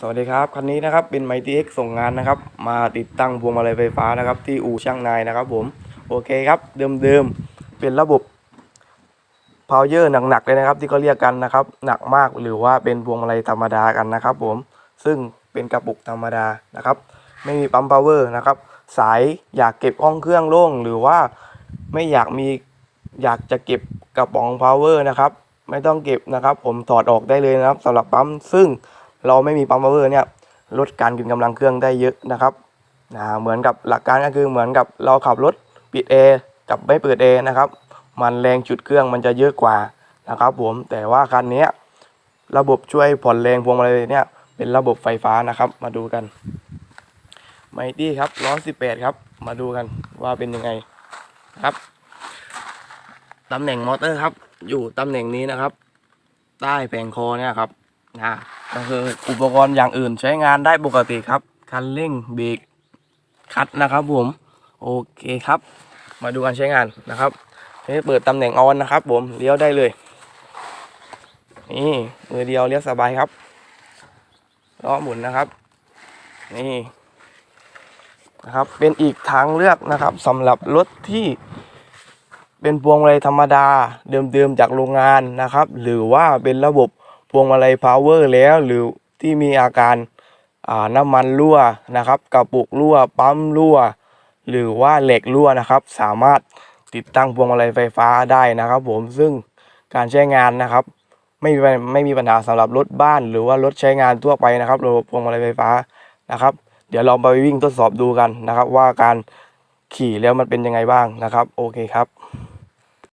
สวัสดีครับคันนี้นะครับเป็นไมตีเอ็กส่งงานนะครับ มาติดตั้งพวงมาลัยไฟฟ้านะครับ ที่อู่ช่างนายนะครับผมโอเคครับเดิมๆเป็นระบบพาวเยอร์หนักๆเลยนะครับ ที่เขาเรียกกันนะครับ หนักมากหรือว่าเป็นพวงมาลัยธรรมดากันนะครับ ผมซึ่งเป็นกระปุกธรรมดานะครับ ไม่มีปั๊มพาวเวอร์นะครับ สายอยากเก็บห้องเครื่องโล่งหรือว่าไม่อยากมีอยากจะเก็บกระป๋องพาวเวอร์นะครับ ไม่ต้องเก็บนะครับ ผมถอดออกได้เลยนะครับสำหรับปั๊มซึ่ง เราไม่มีปั๊มพาวเวอร์เนี่ยลดการกินกำลังเครื่องได้เยอะนะครับนะเหมือนกับหลักการก็คือเหมือนกับเราขับรถปิดแอร์กับไม่เปิดแอร์นะครับ มันแรงจุดเครื่องมันจะเยอะกว่านะครับผมแต่ว่าคันนี้ระบบช่วยผ่อนแรงพวงมาลัยเนี่ยเป็นระบบไฟฟ้านะครับ มาดูกันไมตี้ครับร้อน18ครับ มาดูกันว่าเป็นยังไงครับตำแหน่งมอเตอร์ครับ อยู่ตำแหน่งนี้นะครับ ใต้แผงคอเนี่ยครับ นะก็คืออุปกรณ์อย่างอื่นใช้งานได้ปกติครับ คันเร่งเบรกคัดนะครับผม โอเคครับ มาดูการใช้งานนะครับนี่เปิดตำแหน่งออนนะครับ ผมเลี้ยวได้เลย นี่มือเดียวเลี้ยวสบายครับล้อหมุนนะครับ นี่นะครับเป็นอีกทางเลือกนะครับสำหรับรถที่เป็นพวงมาลัยธรรมดาเดิมๆจากโรงงานนะครับ หรือว่าเป็นระบบ พวงมาลัยพาวเวอร์แล้วหรือที่มีอาการาน้ำมันรั่วนะครับกระปุกรั่วปั๊มรั่ว หรือว่าเหล็กรั่วนะครับ สามารถติดตั้งพวงมาลัยไฟฟ้าได้นะครับ ผมซึ่งการใช้งานนะครับไม่มีไม่มีปัญหาสำหรับรถบ้าน หรือว่ารถใช้งานทั่วไปนะครับระบบพวงมาลัยไฟฟ้านะครับ เดี๋ยวลองไปวิ่งทดสอบดูกันนะครับ ว่าการขี่แล้วมันเป็นยังไงบ้างนะครับ โอเคครับ